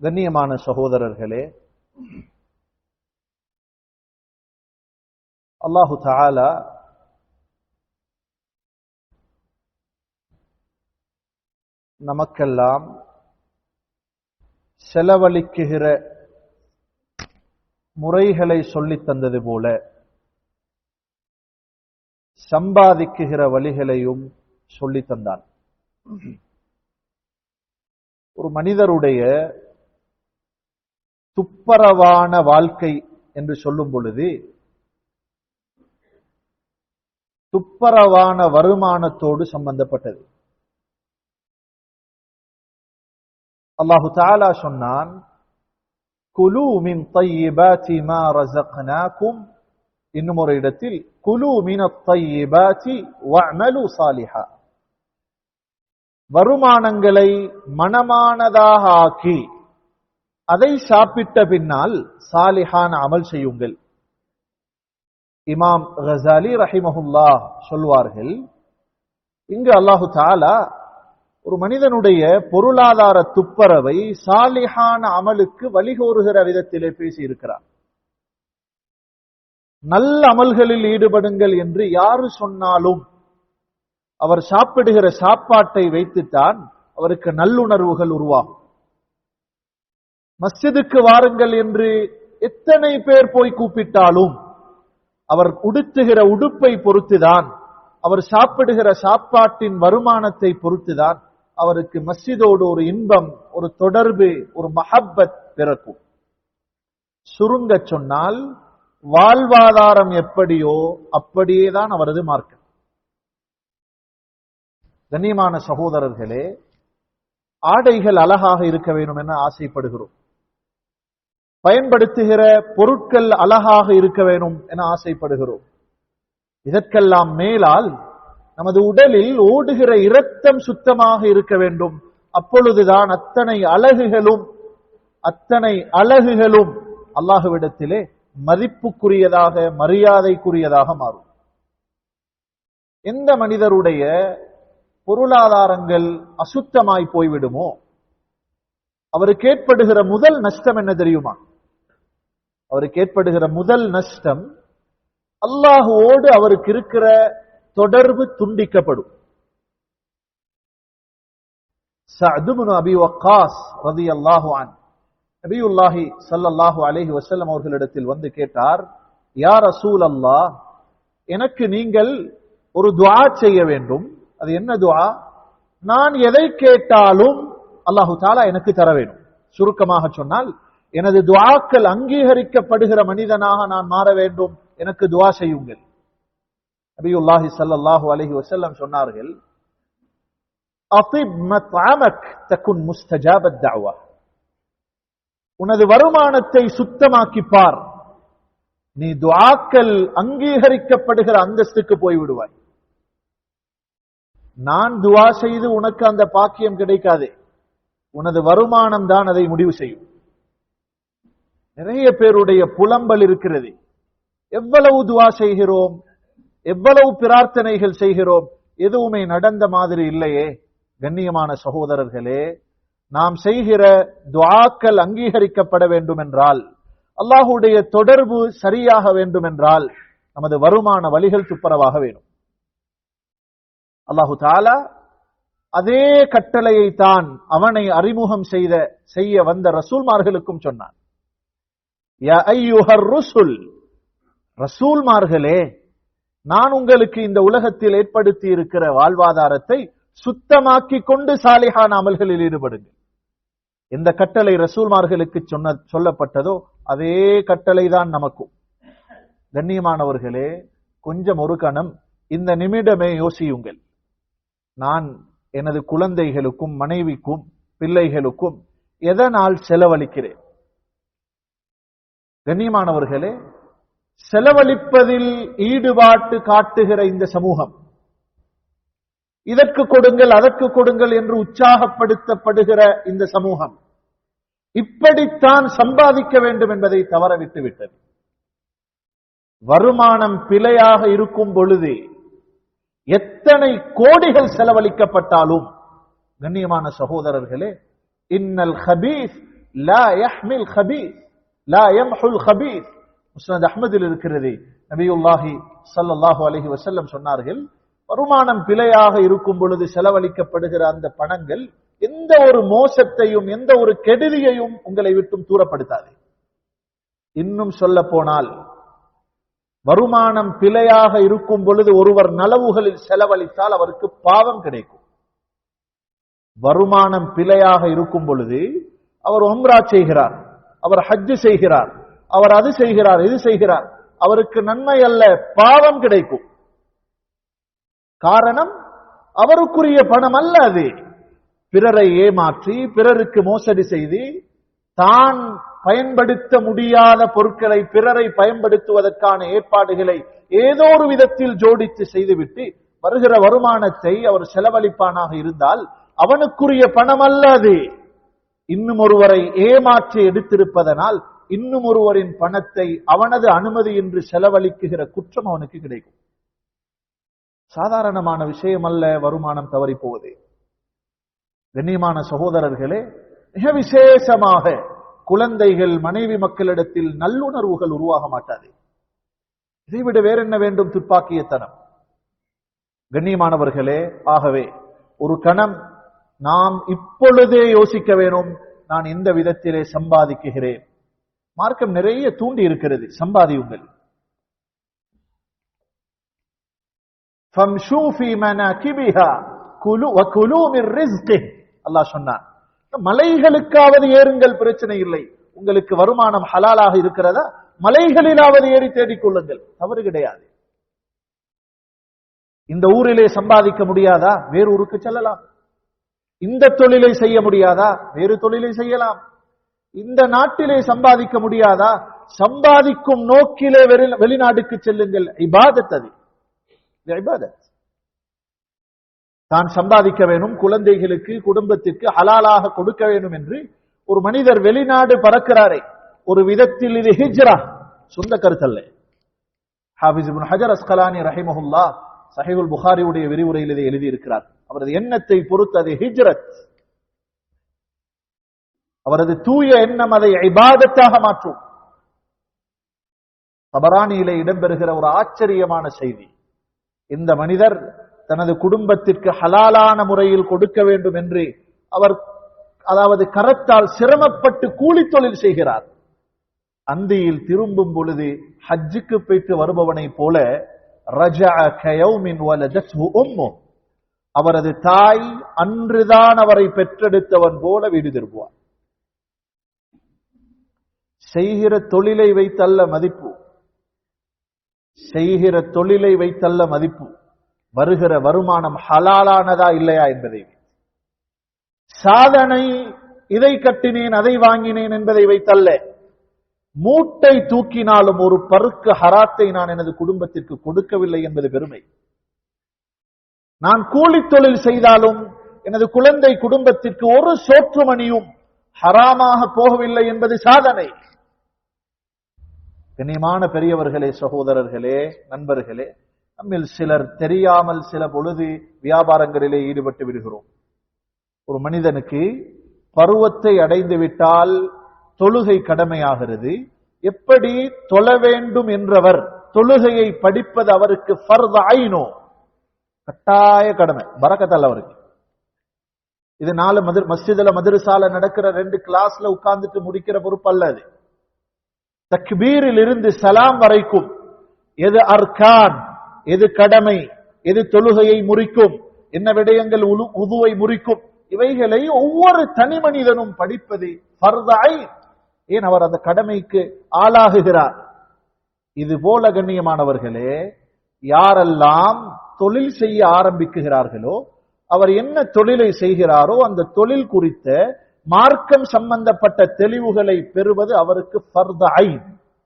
கண்ணியமான சகோதரர்களே அல்லாஹு தாலா நமக்கெல்லாம் செலவழிக்குகிற முறைகளை சொல்லித் தந்தது போல சம்பாதிக்குகிற வழிகளையும் சொல்லித் தந்தான். ஒரு மனிதருடைய துப்பரவான வாழ்க்கை என்று சொல்லும் பொழுது துப்பரவான வருமானத்தோடு சம்பந்தப்பட்டது. அல்லாஹு தாலா சொன்னான் குலு மின் தையிபாத்தி மா ரசக்னாக்கும் இன்னும் ஒரு இடத்தில் குலு மின தையிபாத்தி வஅமலு சாலிஹா. வருமானங்களை மனமானதாக ஆக்கி அதை சாப்பிட்ட பின்னால் சாலிஹான அமல் செய்யுங்கள். இமாம் கசாலி ரஹிமஹுல்லா சொல்வார்கள் இங்கு அல்லாஹு தாலா ஒரு மனிதனுடைய பொருளாதார துப்பரவை சாலிஹான அமலுக்கு வழிகோருகிற விதத்திலே பேசி இருக்கிறார் நல்ல அமல்களில் ஈடுபடுங்கள் என்று யாரு சொன்னாலும் அவர் சாப்பிடுகிற சாப்பாட்டை வைத்துத்தான் அவருக்கு நல்லுணர்வுகள் உருவாகும். மஸ்ஜிதுக்கு வாருங்கள் என்று எத்தனை பேர் போய் கூப்பிட்டாலும் அவர் உடுத்துகிற உடுப்பை பொறுத்துதான் அவர் சாப்பிடுகிற சாப்பாட்டின் வருமானத்தை பொறுத்துதான் அவருக்கு மஸ்ஜிதோடு ஒரு இன்பம் ஒரு தொடர்பு ஒரு மஹப்பத் பிறக்கும். சுருங்க சொன்னால் வாழ்வாதாரம் எப்படியோ அப்படியேதான் அவரது மார்க்கம். கண்ணியமான சகோதரர்களே ஆடைகள் அழகாக இருக்க வேண்டும் என ஆசைப்படுகிறோம். பயன்படுத்துகிற பொருட்கள் அழகாக இருக்க வேணும் என ஆசைப்படுகிறோம். இதற்கெல்லாம் மேலால் நமது உடலில் ஓடுகிற இரத்தம் சுத்தமாக இருக்க வேண்டும். அப்பொழுதுதான் அத்தனை அழகுகளும் அத்தனை அழகுகளும் அல்லாஹுவிடத்திலே மதிப்புக்குரியதாக மரியாதைக்குரியதாக மாறும். எந்த மனிதருடைய பொருளாதாரங்கள் அசுத்தமாய் போய்விடுமோ அவருக்கு ஏற்படுகிற முதல் நஷ்டம் என்ன தெரியுமா? அவருக்கு ஏற்படுகிற முதல் நஷ்டம் அல்லாஹுவோடு அவருக்கு இருக்கிற தொடர்பு துண்டிக்கப்படும். அபி வக்காஸ் ரதி அல்லாஹு நபியுல்லாஹி சல்லல்லாஹு அவர்களிடத்தில் வந்து கேட்டார் யார் அசூல் அல்லாஹ் எனக்கு நீங்கள் ஒரு துவா செய்ய வேண்டும். அது என்ன துவா நான் எதை கேட்டாலும் அல்லாஹு தாலா எனக்கு தர வேண்டும். சுருக்கமாக சொன்னால் எனது துவாக்கள் அங்கீகரிக்கப்படுகிற மனிதனாக நான் மாற வேண்டும். எனக்கு துவா செய்யுங்கள். நபியுல்லாஹி சல்லாஹு அலஹி வசல்லம் சொன்னார்கள் உனது வருமானத்தை சுத்தமாக்கி பார் நீ துவாக்கள் அங்கீகரிக்கப்படுகிற அந்தஸ்துக்கு போய் விடுவாய் நான் துவா செய்து உனக்கு அந்த பாக்கியம் கிடைக்காது. உனது வருமானம் தான் அதை முடிவு செய்யும். நிறைய பேருடைய புலம்பல் இருக்கிறது. எவ்வளவு துவா செய்கிறோம்? எவ்வளவு பிரார்த்தனைகள் செய்கிறோம்? எதுவுமே நடந்த மாதிரி இல்லையே. கண்ணியமான சகோதரர்களே நாம் செய்கிற துவாக்கள் அங்கீகரிக்கப்பட வேண்டும் என்றால் அல்லாஹுடைய தொடர்பு சரியாக வேண்டும் என்றால் நமது வருமான வழிகள் துப்புரவாக வேணும். அல்லாஹு தாலா அதே கட்டளையை தான் அவனை அறிமுகம் செய்த செய்ய வந்த ரசூல்மார்களுக்கும் சொன்னான். ருசுல். ரசூல்மார்களே நான் உங்களுக்கு இந்த உலகத்தில் ஏற்படுத்தி இருக்கிற வாழ்வாதாரத்தை சுத்தமாக்கி கொண்டு சாலிஹான் அமல்களில் ஈடுபடுங்கள். எந்த கட்டளை ரசூல்மார்களுக்கு சொன்ன சொல்லப்பட்டதோ அதே கட்டளை தான் நமக்கும். கண்ணியமானவர்களே கொஞ்சம் ஒரு கணம் இந்த நிமிடமே யோசியுங்கள். நான் எனது குழந்தைகளுக்கும் மனைவிக்கும் பிள்ளைகளுக்கும் எதனால் செலவழிக்கிறேன்? கண்ணியமானவர்களே செலவழிப்பதில் ஈடுபாட்டு காட்டுகிற இந்த சமூகம் இதற்கு கொடுங்கள் அதற்கு கொடுங்கள் என்று உற்சாகப்படுத்தப்படுகிற இந்த சமூகம் இப்படித்தான் சம்பாதிக்க வேண்டும் என்பதை தவற விட்டுவிட்டது. வருமானம் பிழையாக இருக்கும் பொழுது எத்தனை கோடிகள் செலவழிக்கப்பட்டாலும் கண்ணியமான சகோதரர்களே இன்னல் ஹபீஸ் லா யஹ்மில் லா முஸ்னத் இருக்கிறது. நபியுல்லாஹி சல்லாஹூ அலஹி வசல்லம் சொன்னார்கள் வருமானம் பிழையாக இருக்கும் பொழுது செலவழிக்கப்படுகிற அந்த பணங்கள் எந்த ஒரு மோசத்தையும் எந்த ஒரு கெடுதியையும் உங்களை விட்டும் தூரப்படுத்தாது. இன்னும் சொல்ல போனால் வருமானம் பிழையாக இருக்கும் பொழுது ஒருவர் நலவுகளில் செலவழித்தால் அவருக்கு பாவம் கிடைக்கும். வருமானம் பிழையாக இருக்கும் பொழுது அவர் ஒம்ரா செய்கிறார். அவர் ஹஜ்ஜு செய்கிறார். அவர் அது செய்கிறார் இது செய்கிறார். அவருக்கு நன்மை அல்ல பாவம் கிடைக்கும். காரணம் அவருக்குரிய பணம் அல்ல அது. பிறரை ஏமாற்றி பிறருக்கு மோசடி செய்து தான் பயன்படுத்த முடியாத பொருட்களை பிறரை பயன்படுத்துவதற்கான ஏற்பாடுகளை ஏதோ ஒரு விதத்தில் ஜோடித்து செய்துவிட்டு வருகிற வருமானத்தை அவர் செலவழிப்பானாக இருந்தால் அவனுக்குரிய பணம் அல்ல அது. இன்னும் ஒருவரை ஏமாற்றி எடுத்திருப்பதனால் இன்னும் ஒருவரின் பணத்தை அவனது அனுமதி என்று செலவழிக்குகிற குற்றம் அவனுக்கு கிடைக்கும். சாதாரணமான விஷயம் அல்ல வருமானம் தவறி போவது கண்ணியமான சகோதரர்களே மிக விசேஷமாக குழந்தைகள் மனைவி மக்களிடத்தில் நல்லுணர்வுகள் உருவாக மாட்டாது. இதைவிட வேற என்ன வேண்டும் துப்பாக்கியத்தனம்? கண்ணியமானவர்களே ஆகவே ஒரு கணம் நாம் இப்பொழுதே யோசிக்க வேணும் நான் எந்த விதத்திலே சம்பாதிக்குகிறேன். மார்க்கம் நிறைய தூண்டி இருக்கிறது சம்பாதியுங்கள் அல்லாஹ் சொன்னான் மலைகளுக்காவது ஏறுங்கள் பிரச்சனை இல்லை. உங்களுக்கு வருமானம் ஹலாலாக இருக்கிறதா? மலைகளிலாவது ஏறி தேடிக்கொள்ளுங்கள் தவறு கிடையாது. இந்த ஊரிலே சம்பாதிக்க முடியாதா? வேறு ஊருக்கு செல்லலாம். இந்த தொழிலை செய்ய முடியாதா? வேறு தொழிலை செய்யலாம். இந்த நாட்டிலே சம்பாதிக்க முடியாதா? சம்பாதிக்கும் நோக்கிலே வெளிநாடுக்கு செல்லுங்கள். இபாதத் அது. இபாதத். தான் சம்பாதிக்க வேணும் குழந்தைகளுக்கு குடும்பத்திற்கு ஹலாலாக கொடுக்க வேண்டும் என்று ஒரு மனிதர் வெளிநாடு பறக்கிறாரே. ஒரு விதத்தில் இது ஹிஜ்ரா. சொந்த கருத்தல்ல. ஹாபிஸ் ஹஜர் அஸ்கலானி ரஹிமஹுல்லா சஹிபுல் புகாரியுடைய விரிவுரையில் இதை எழுதியிருக்கிறார். அவரது எண்ணத்தை பொறுத்து அது ஹிஜ்ரத். அவரது தூய எண்ணம் அதை ஐபாதத்தாக மாற்றும். தபரானியிலே இடம்பெறுகிற ஒரு ஆச்சரியமான செய்தி. இந்த மனிதர் தனது குடும்பத்திற்கு ஹலாலான முறையில் கொடுக்க வேண்டும் என்று அவர் அதாவது கரத்தால் சிரமப்பட்டு கூலி தொழில் செய்கிறார். அந்தியில் திரும்பும் பொழுது ஹஜ்ஜுக்கு போயிட்டு வருபவனை போல அவரது தாய் அன்றுதான் அவரை பெற்றெடுத்தவன் போல வீடு திரும்புவார் செய்கிற தொழிலை வைத்தல்ல மதிப்பு. செய்கிற தொழிலை வைத்தல்ல மதிப்பு. வருகிற வருமானம் ஹலாலானதா இல்லையா என்பதை சாதனை இதை கட்டினேன் அதை வாங்கினேன் என்பதை வைத்தல்ல. மூட்டை தூக்கினாலும் ஒரு பருக்கு ஹராத்தை நான் எனது குடும்பத்திற்கு கொடுக்கவில்லை என்பது பெருமை. நான் கூலி தொழில் செய்தாலும் எனது குழந்தை குடும்பத்திற்கு ஒரு சோற்றுமணியும் ஹராமாக போகவில்லை என்பது சாதனை. கண்ணியமான பெரியவர்களே சகோதரர்களே நண்பர்களே நம்மில் சிலர் தெரியாமல் சில பொழுது வியாபாரங்களிலே ஈடுபட்டு விடுகிறோம். ஒரு மனிதனுக்கு பருவத்தை அடைந்து விட்டால் தொழுகை கடமையாகிறது. எப்படி தொழ வேண்டும் என்றவர் தொழுகையை படிப்பது அவருக்கு ஃபர்த ஐனோ கட்டாய கடமை பறக்கத்தல்ல அவருக்கு. இது நாலு மது மஸ்ஜிதுல மதுரசால நடக்கிற ரெண்டு கிளாஸ்ல உட்கார்ந்துட்டு முடிக்கிற பொறுப்பு அல்ல அது. தக்பீரில் இருந்து சலாம் வரைக்கும் எது அர்கான் எது கடமை எது தொழுகையை முறிக்கும் என்ன விடயங்கள் உதுவை முறிக்கும் இவைகளை ஒவ்வொரு தனி மனிதனும் படிப்பது ஃபர்தாய் ஏன் அவர் அந்த கடமைக்கு ஆளாகுகிறார்? இது போல கண்ணியமானவர்களே யாரெல்லாம் தொழில் செய்ய ஆரம்பிக்குகிறார்களோ அவர் என்ன தொழிலை செய்கிறாரோ அந்த தொழில் குறித்த மார்க்கம் சம்பந்தப்பட்ட தெளிவுகளை பெறுவது அவருக்கு ஃபர்த ஐன்.